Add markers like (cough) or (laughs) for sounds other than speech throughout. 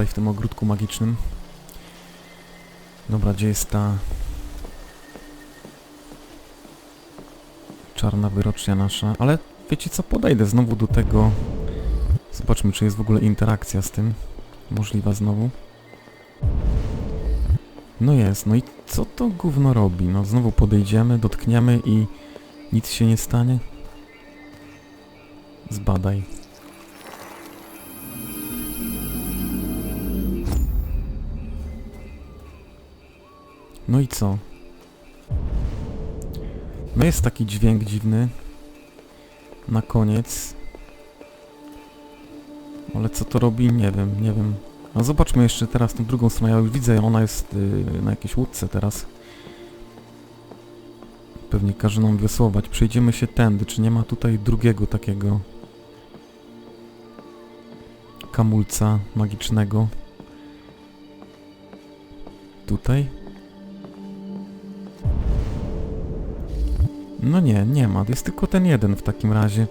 Tutaj w tym ogródku magicznym. Dobra, gdzie jest ta... Czarna wyrocznia nasza, ale wiecie co, podejdę znowu do tego... Zobaczmy, czy jest w ogóle interakcja z tym. Możliwa znowu. No jest, no i co to gówno robi? No znowu podejdziemy, dotkniemy i nic się nie stanie? Zbadaj. No i co? No jest taki dźwięk dziwny. Na koniec. Ale co to robi? Nie wiem, nie wiem. A zobaczmy jeszcze teraz tą drugą stronę. Ja już widzę, ona jest yy, na jakiejś łódce teraz. Pewnie każe nam wiosłować. Przejdziemy się tędy. Czy nie ma tutaj drugiego takiego kamulca magicznego? Tutaj? No nie, nie ma. Jest tylko ten jeden w takim razie.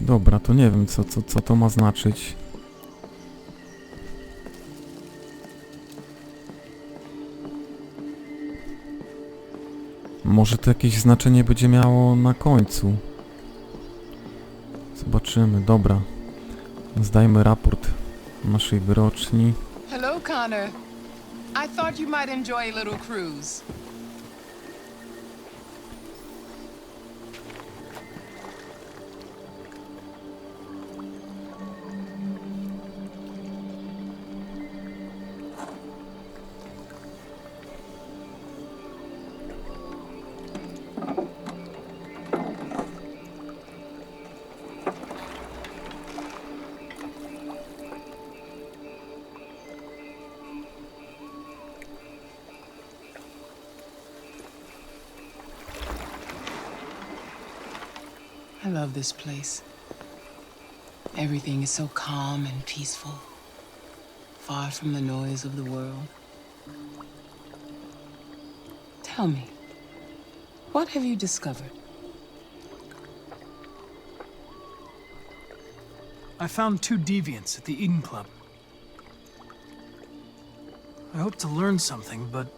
Dobra, to nie wiem, co, co, co to ma znaczyć. Może to jakieś znaczenie będzie miało na końcu. Zobaczymy, dobra. Zdajmy raport naszej wyroczni. Hello, Connor. I thought you might enjoy a little cruise. I love this place. Everything is so calm and peaceful, far from the noise of the world. Tell me, what have you discovered? I found two deviants at the Eden Club. I hoped to learn something, but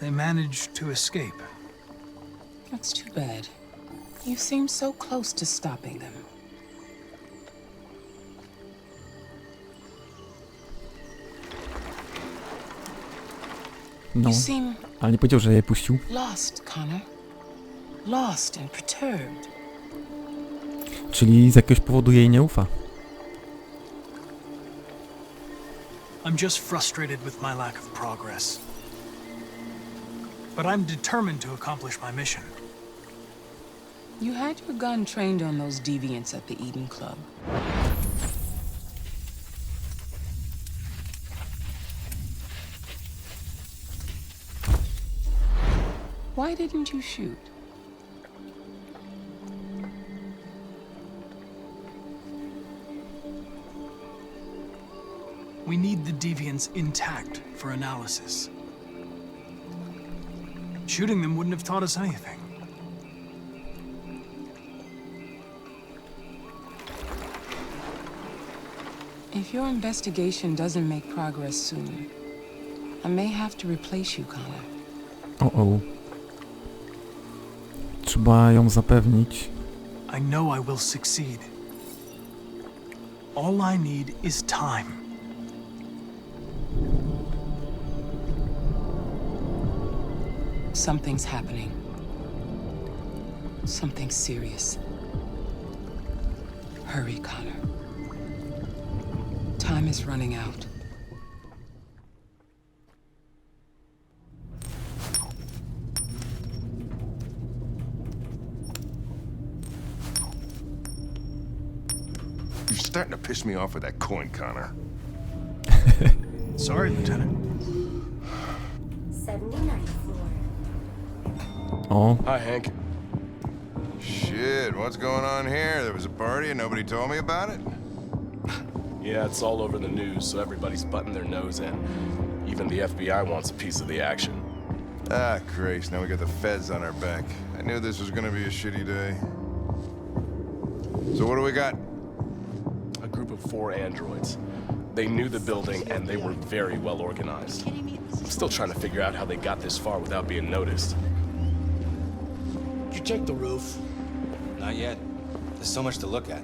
they managed to escape. That's too bad. You seem so close to stopping them. No, You seem ale nie powiedział, że je puścił. lost, Connor. Lost and perturbed. Czyli z jakiegoś powodu jej nie ufa. I'm just frustrated with my lack of progress. But I'm determined to accomplish my mission. You had your gun trained on those deviants at the Eden Club. Why didn't you shoot? We need the deviants intact for analysis. Shooting them wouldn't have taught us anything. If your investigation doesn't make progress soon, I may have to replace you, Connor. O, o. Trzeba ją zapewnić. I know I will succeed. All I need is time. Something's happening. Something serious. Hurry, Connor. Time is running out. You're starting to piss me off with that coin, Connor. (laughs) Sorry, Lieutenant. 79th floor. O, Hi, Hank. Shit, what's going on here? There was a party and nobody told me about it? Yeah, it's all over the news, so everybody's butting their nose in. Even the FBI wants a piece of the action. Ah, Grace, now we got the feds on our back. I knew this was gonna be a shitty day. So what do we got? A group of four androids. They knew the building and they were very well organized. Kidding me? This I'm still trying to figure out how they got this far without being noticed. Did you check the roof? Not yet. There's so much to look at.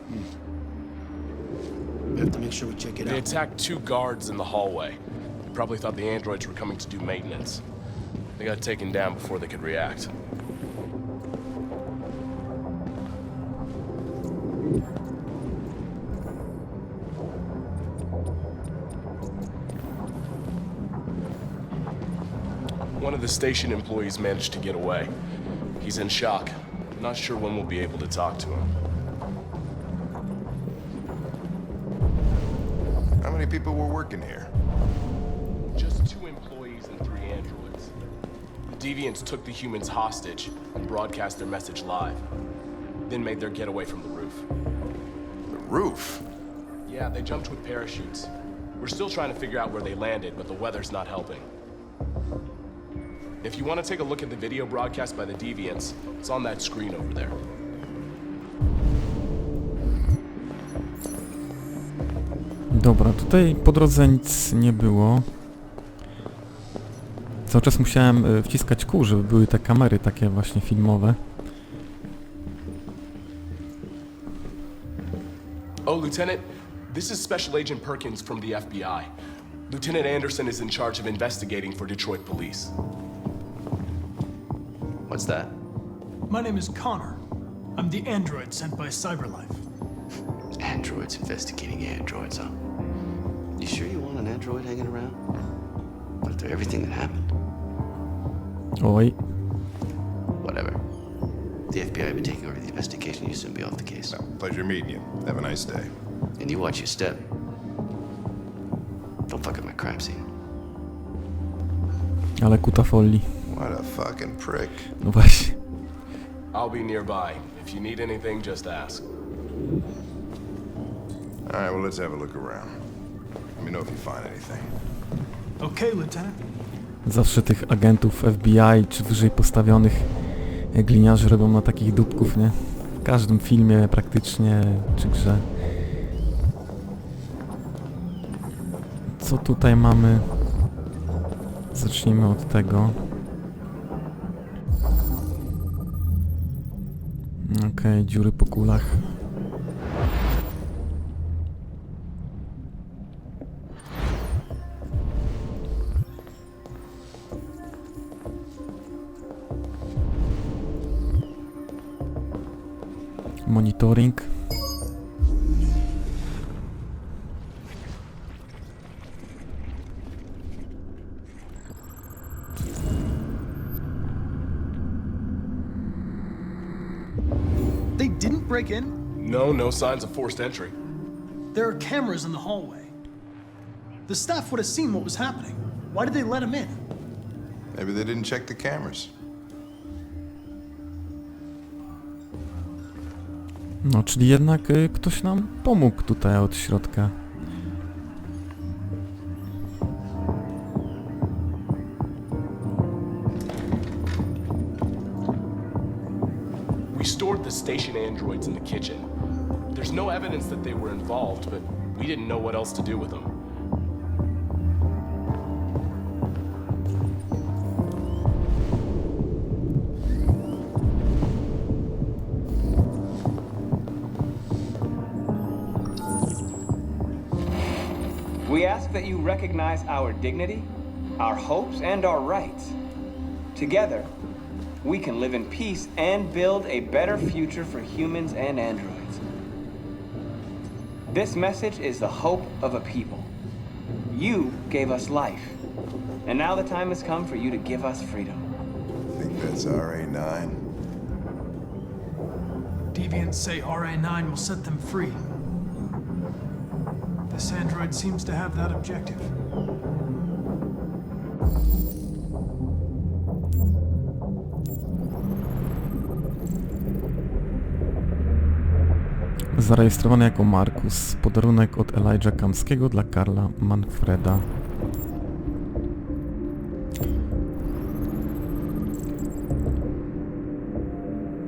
We have to make sure we check it They out. attacked two guards in the hallway. They probably thought the androids were coming to do maintenance. They got taken down before they could react. One of the station employees managed to get away. He's in shock. Not sure when we'll be able to talk to him. Many people were working here? Just two employees and three androids. The deviants took the humans hostage and broadcast their message live. Then made their getaway from the roof. The roof. Yeah, they jumped with parachutes. We're still trying to figure out where they landed, but the weather's not helping. If you want to take a look at the video broadcast by the deviants, it's on that screen over there. Dobra, tutaj po drodze nic nie było. Cały czas musiałem y, wciskać kół, żeby były te kamery takie właśnie filmowe. Oh, Lieutenant, this is Special Agent Perkins from the FBI. Lieutenant Anderson is in charge of investigating for Detroit police. What's that? My name is Connor. I'm the android sent by CyberLife. Androids investigating androids, huh? You sure you want an android hanging around? After everything that happened? Oh, Oj, Whatever. The FBI will be taking over the investigation. You soon be off the case. Pleasure meeting you. Have a nice day. And you watch your step. Don't fuck up my crime scene. ale kuta folii. What a fucking prick. No właśnie. I'll be nearby. If you need anything, just ask. All right, well, let's have a look around. Let me know if you find anything. Okay, Lieutenant. Zawsze tych agentów FBI czy wyżej postawionych e, gliniarzy robią na takich dupków, nie? W każdym filmie praktycznie, czy grze. Co tutaj mamy? Zacznijmy od tego. Okej, dziury po kulach. Didn't break in? No, no signs of forced entry. There are cameras in the hallway. The staff would have seen what was happening. Why did they let him in? Maybe they didn't check the cameras. No, czyli jednak y, ktoś nam pomógł tutaj od środka. In the kitchen. There's no evidence that they were involved, but we didn't know what else to do with them. We ask that you recognize our dignity, our hopes, and our rights. Together, we can live in peace and build a better future for humans and androids. This message is the hope of a people. You gave us life, and now the time has come for you to give us freedom. I think that's RA9. Deviants say RA9 will set them free. This android seems to have that objective. zarejestrowany jako Markus, podarunek od Elijah Kamskiego dla Karla Manfreda.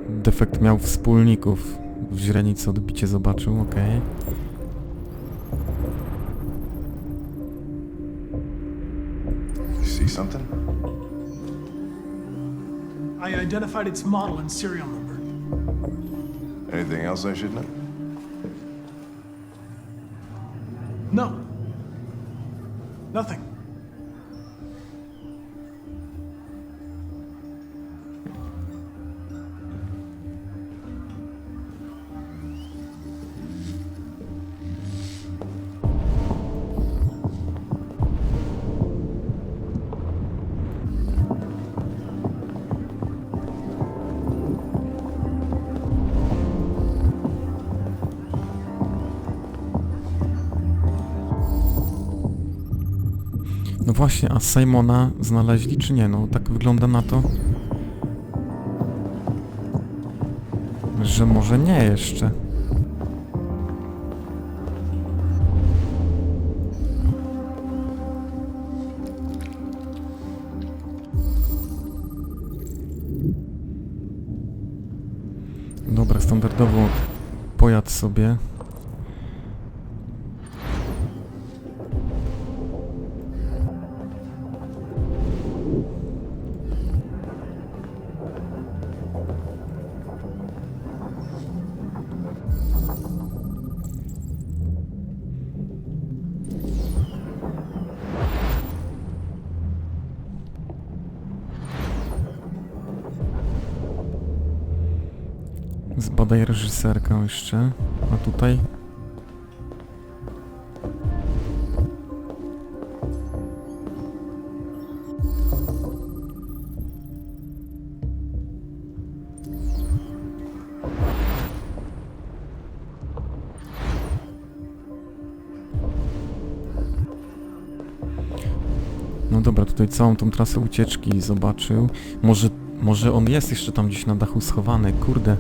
Defekt miał wspólników. W źrenicy odbicie zobaczył, ok. See something? I identified its model and serial number. Anything else I should know? Nothing. Właśnie, a Simona znaleźli czy nie? No tak wygląda na to, że może nie jeszcze. Dobra, standardowo pojadł sobie. Zbadaj reżyserkę jeszcze. A tutaj? No dobra, tutaj całą tą trasę ucieczki zobaczył. Może, może on jest jeszcze tam gdzieś na dachu schowany, kurde.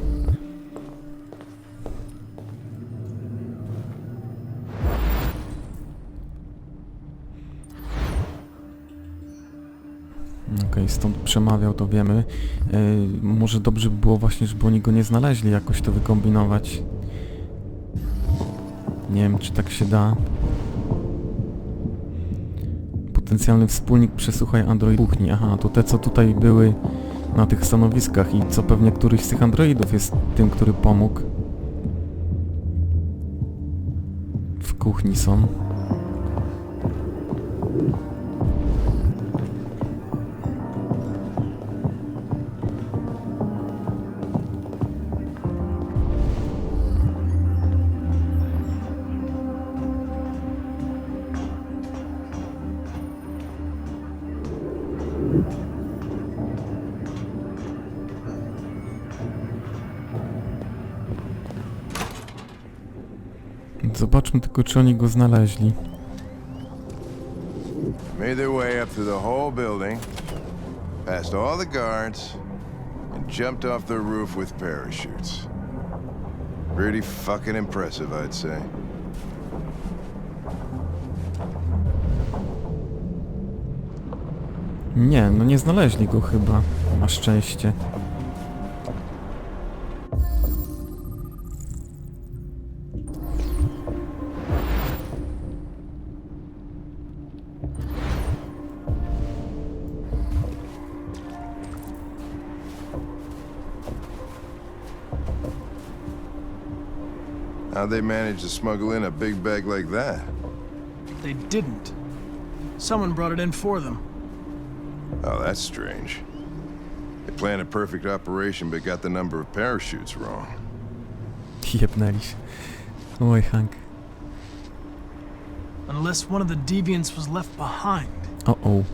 Przemawiał, to wiemy. Yy, może dobrze by było właśnie, żeby oni go nie znaleźli, jakoś to wykombinować. Nie wiem, czy tak się da. Potencjalny wspólnik przesłuchaj Android kuchni. Aha, to te, co tutaj były na tych stanowiskach i co pewnie któryś z tych androidów jest tym, który pomógł. W kuchni są. Tylko, czy oni go znaleźli. Made their way up through the whole building, past all the guards, and jumped off the roof with parachutes. Pretty fucking impressive, I'd say. Nie, no nie znaleźli go chyba. Na szczęście. How'd they manage to smuggle in a big bag like that? They didn't. Someone brought it in for them. Oh, that's strange. They planned a perfect operation but got the number of parachutes wrong. Jebnęli się. Oj, Hank. Unless one of the deviants was left behind. O,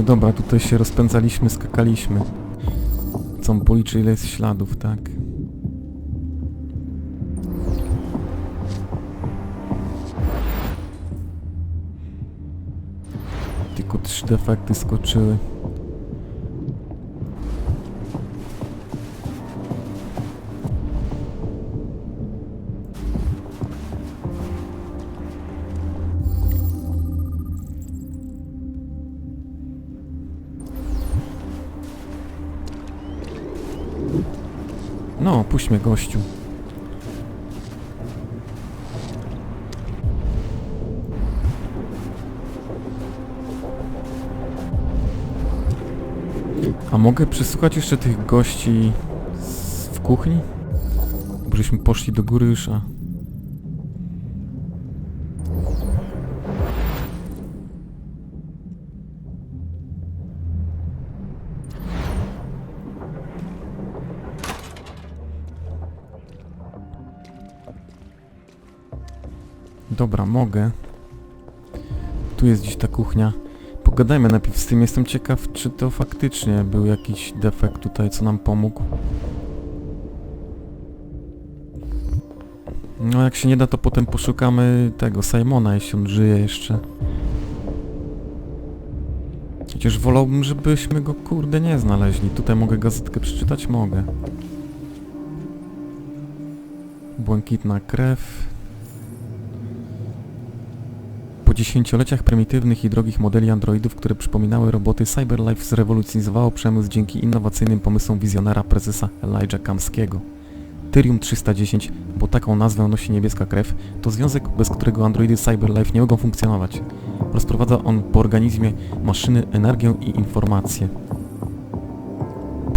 No dobra, tutaj się rozpędzaliśmy, skakaliśmy. On policzy, ile jest śladów, tak? Tylko trzy defekty skoczyły. No, puść mnie gościu. A mogę przesłuchać jeszcze tych gości z, w kuchni? Bo żeśmy poszli do góry już, a... Dobra, mogę. Tu jest gdzieś ta kuchnia. Pogadajmy najpierw z tym. Jestem ciekaw, czy to faktycznie był jakiś defekt tutaj, co nam pomógł. No jak się nie da, to potem poszukamy tego Simona, jeśli on żyje jeszcze. Chociaż wolałbym, żebyśmy go kurde nie znaleźli. Tutaj mogę gazetkę przeczytać? Mogę. Błękitna krew. Po dziesięcioleciach prymitywnych i drogich modeli androidów, które przypominały roboty, Cyberlife zrewolucjonizowało przemysł dzięki innowacyjnym pomysłom wizjonera prezesa Elijah Kamskiego. Tyrium 310, bo taką nazwę nosi niebieska krew, to związek, bez którego androidy Cyberlife nie mogą funkcjonować. Rozprowadza on po organizmie maszyny energię i informacje.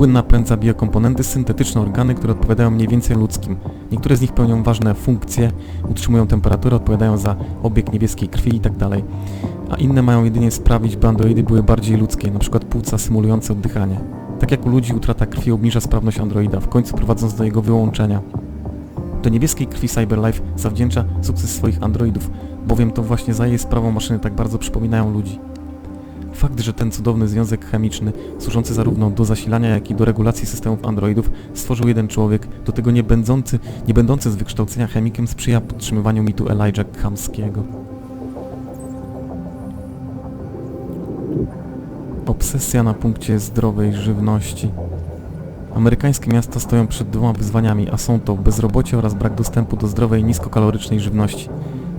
Płyn napędza biokomponenty, syntetyczne organy, które odpowiadają mniej więcej ludzkim. Niektóre z nich pełnią ważne funkcje, utrzymują temperaturę, odpowiadają za obieg niebieskiej krwi itd. A inne mają jedynie sprawić, by androidy były bardziej ludzkie, np. płuca symulujące oddychanie. Tak jak u ludzi utrata krwi obniża sprawność androida, w końcu prowadząc do jego wyłączenia. Do niebieskiej krwi Cyberlife zawdzięcza sukces swoich androidów, bowiem to właśnie za jej sprawą maszyny tak bardzo przypominają ludzi. Fakt, że ten cudowny związek chemiczny, służący zarówno do zasilania, jak i do regulacji systemów androidów, stworzył jeden człowiek, do tego nie będący, nie będący z wykształcenia chemikiem, sprzyja podtrzymywaniu mitu Elijah Kamskiego. Obsesja na punkcie zdrowej żywności. Amerykańskie miasta stoją przed dwoma wyzwaniami, a są to bezrobocie oraz brak dostępu do zdrowej, niskokalorycznej żywności.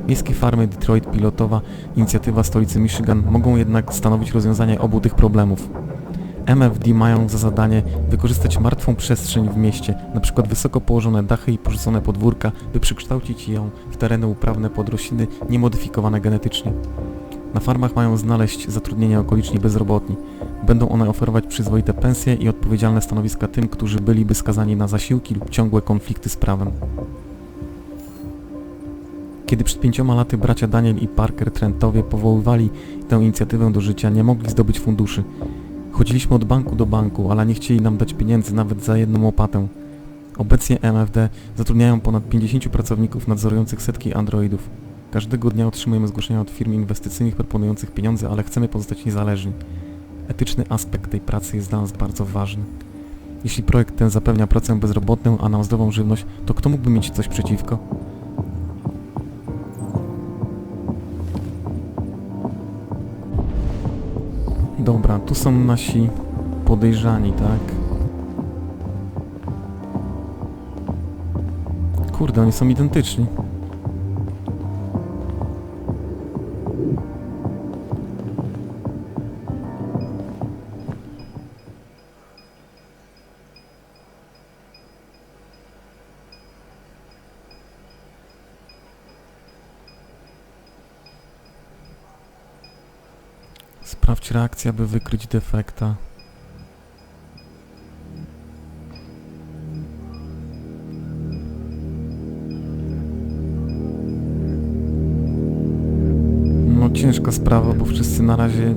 Miejskie farmy Detroit pilotowa inicjatywa stolicy Michigan mogą jednak stanowić rozwiązanie obu tych problemów. MFD mają za zadanie wykorzystać martwą przestrzeń w mieście, np. wysoko położone dachy i porzucone podwórka, by przekształcić ją w tereny uprawne pod rośliny niemodyfikowane genetycznie. Na farmach mają znaleźć zatrudnienie okoliczni bezrobotni. Będą one oferować przyzwoite pensje i odpowiedzialne stanowiska tym, którzy byliby skazani na zasiłki lub ciągłe konflikty z prawem. Kiedy przed pięcioma laty bracia Daniel i Parker Trentowie powoływali tę inicjatywę do życia, nie mogli zdobyć funduszy. Chodziliśmy od banku do banku, ale nie chcieli nam dać pieniędzy nawet za jedną łopatę. Obecnie MFD zatrudniają ponad 50 pracowników nadzorujących setki androidów. Każdego dnia otrzymujemy zgłoszenia od firm inwestycyjnych proponujących pieniądze, ale chcemy pozostać niezależni. Etyczny aspekt tej pracy jest dla nas bardzo ważny. Jeśli projekt ten zapewnia pracę bezrobotną, a nam zdrową żywność, to kto mógłby mieć coś przeciwko? Dobra, tu są nasi podejrzani, tak? Kurde, oni są identyczni. Sprawdź reakcję, aby wykryć defekta. No ciężka sprawa, bo wszyscy na razie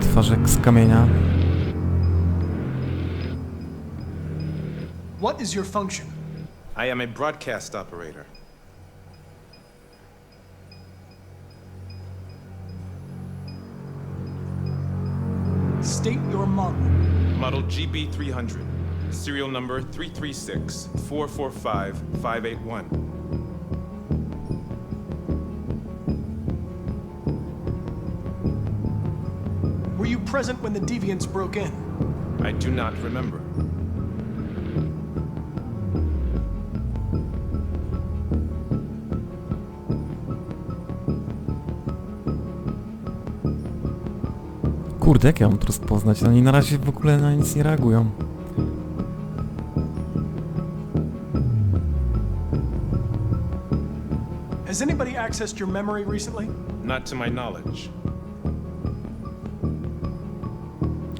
twarzek z kamienia. What is your function? I am a broadcast operator. State your model. Model GB300. Serial number 336 445 581. Were you present when the deviants broke in? I do not remember. Kurde, jak ja mam to rozpoznać? No Oni na razie w ogóle na nic nie reagują. Has anybody accessed your memory recently? Not to my knowledge.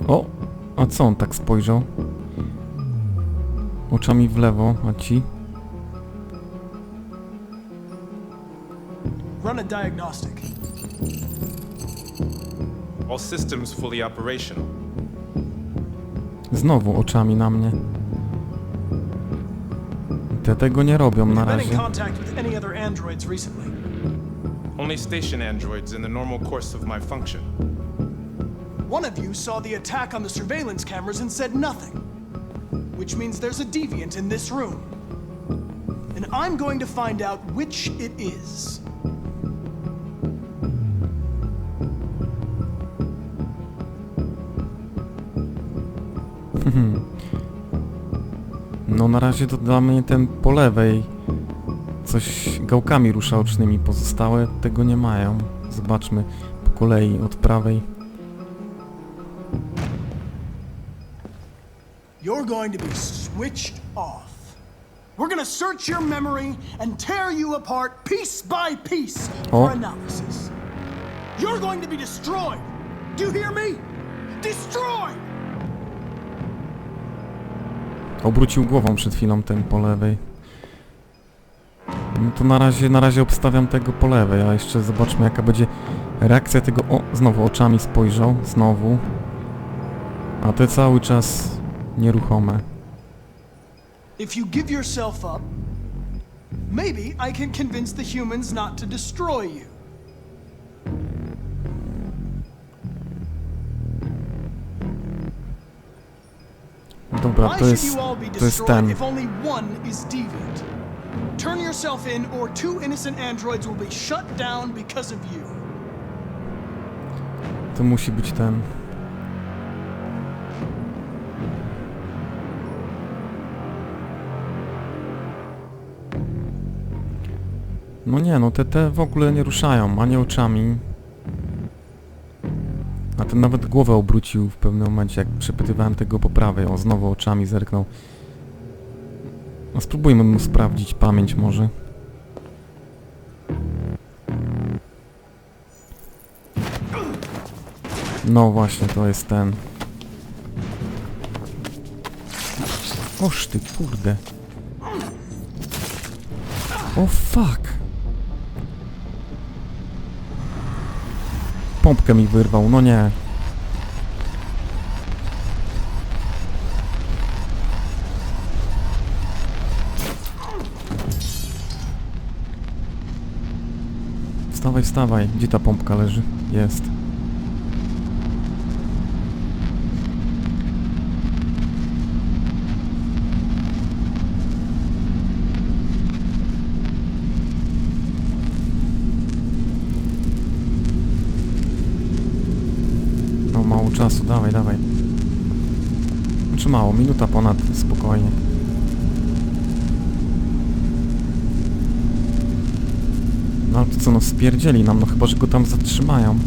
O! A co on tak spojrzał? Oczami w lewo, a ci? Run a diagnostic. All systems fully operational. Znowu oczami na mnie. Te tego nie robią na Have been in razie. contact with any other androids recently? Only station androids in the normal course of my function. One of you saw the attack on the surveillance cameras and said nothing. Which means there's a deviant in this room. And I'm going to find out which it is. Na razie to dla mnie ten po lewej. Coś gałkami rusza ocznymi, pozostałe tego nie mają. Zobaczmy po kolei od prawej. You're going to be switched off. We're to search your memory and tear you apart piece by piece for analysis. You're going to be destroyed. Do you hear me? Destroyed! Obrócił głową przed chwilą ten po lewej. No to na razie, na razie obstawiam tego po lewej, a jeszcze zobaczmy jaka będzie reakcja tego... O, znowu oczami spojrzał, znowu. A te cały czas nieruchome. If you give yourself up, maybe I can convince the humans not to destroy you. Dobra, to jest, to jest ten. Turn yourself in, or two innocent androids will be shut down because of you. To musi być ten. No nie, no te, te w ogóle nie ruszają, ani oczami. Ten nawet głowę obrócił w pewnym momencie, jak przepytywałem tego po prawej. O, znowu oczami zerknął. No spróbujmy mu sprawdzić pamięć może. No właśnie, to jest ten. Oż ty, kurde. O fuck. Pompkę mi wyrwał, no nie. Wstawaj, wstawaj. Gdzie ta pompka leży? Jest. No mało czasu, dawaj, dawaj. Znaczy mało, minuta ponad, spokojnie. No ale to co, no spierdzieli nam, no chyba, że go tam zatrzymają.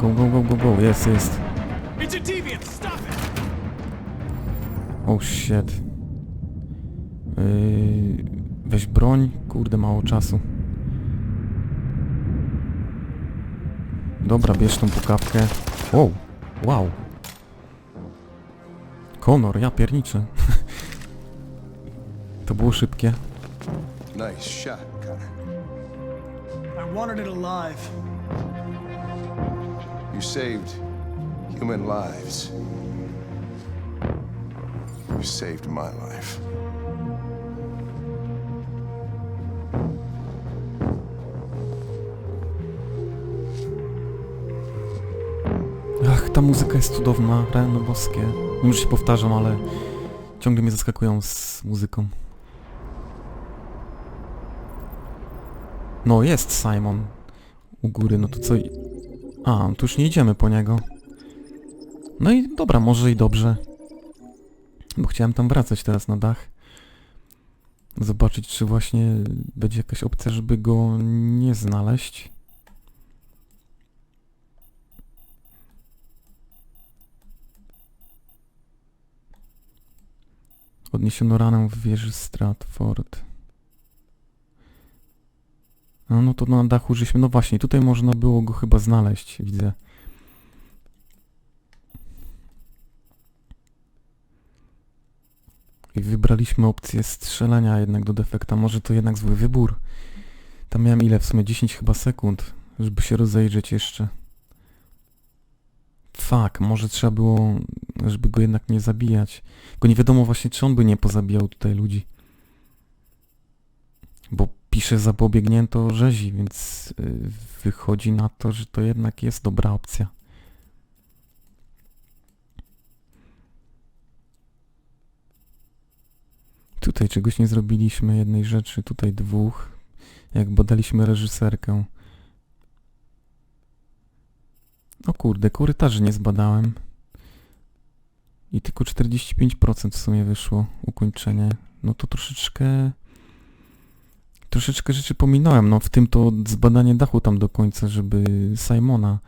Go, go, go, go, go, jest, jest. It's a deviant! Stop it! Oh shit. Yy, weź broń. Kurde, mało czasu. Dobra, bierz tą pukawkę. Wow, wow. Konor, ja pierniczę. (laughs) to było szybkie. Nice shot, Connor. I wanted it alive. You saved human lives. You saved my life. Ach, ta muzyka jest cudowna, rany boskie. Nie Już się powtarzam, ale ciągle mnie zaskakują z muzyką. No, jest Simon u góry, no to co... A, tu już nie idziemy po niego. No i dobra, może i dobrze. Bo chciałem tam wracać teraz na dach. zobaczyć, czy właśnie będzie jakaś opcja, żeby go nie znaleźć. Odniesiono ranę w wieży Stratford. No, no to na dachu żeśmy... No właśnie, tutaj można było go chyba znaleźć, widzę. I wybraliśmy opcję strzelania jednak do defekta. Może to jednak zły wybór. Tam miałem ile? W sumie 10 chyba sekund, żeby się rozejrzeć jeszcze. Fuck, może trzeba było, żeby go jednak nie zabijać. Tylko nie wiadomo właśnie, czy on by nie pozabijał tutaj ludzi. Bo pisze zapobiegnięto rzezi, więc y, wychodzi na to, że to jednak jest dobra opcja. Tutaj czegoś nie zrobiliśmy, jednej rzeczy, tutaj dwóch. Jak badaliśmy reżyserkę. O kurde, korytarzy nie zbadałem. I tylko 45% w sumie wyszło ukończenie. No to troszeczkę... Troszeczkę rzeczy pominąłem, no w tym to zbadanie dachu tam do końca, żeby Simona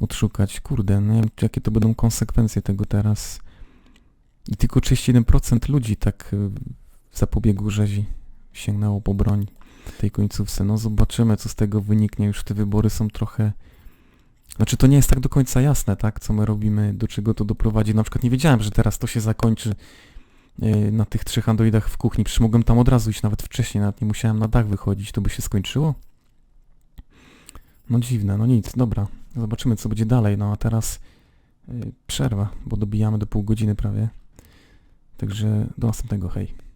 odszukać. Kurde, no nie wiem jakie to będą konsekwencje tego teraz. I tylko 31% ludzi tak y, zapobiegu rzezi sięgnęło po broń w tej końcówce. No zobaczymy co z tego wyniknie. Już te wybory są trochę... Znaczy to nie jest tak do końca jasne, tak? Co my robimy, do czego to doprowadzi. Na przykład nie wiedziałem, że teraz to się zakończy y, na tych trzech androidach w kuchni. Przecież mogłem tam od razu iść nawet wcześniej, nawet nie musiałem na dach wychodzić. To by się skończyło? No dziwne, no nic, dobra. Zobaczymy co będzie dalej. No a teraz y, przerwa, bo dobijamy do pół godziny prawie. Także do następnego, hej.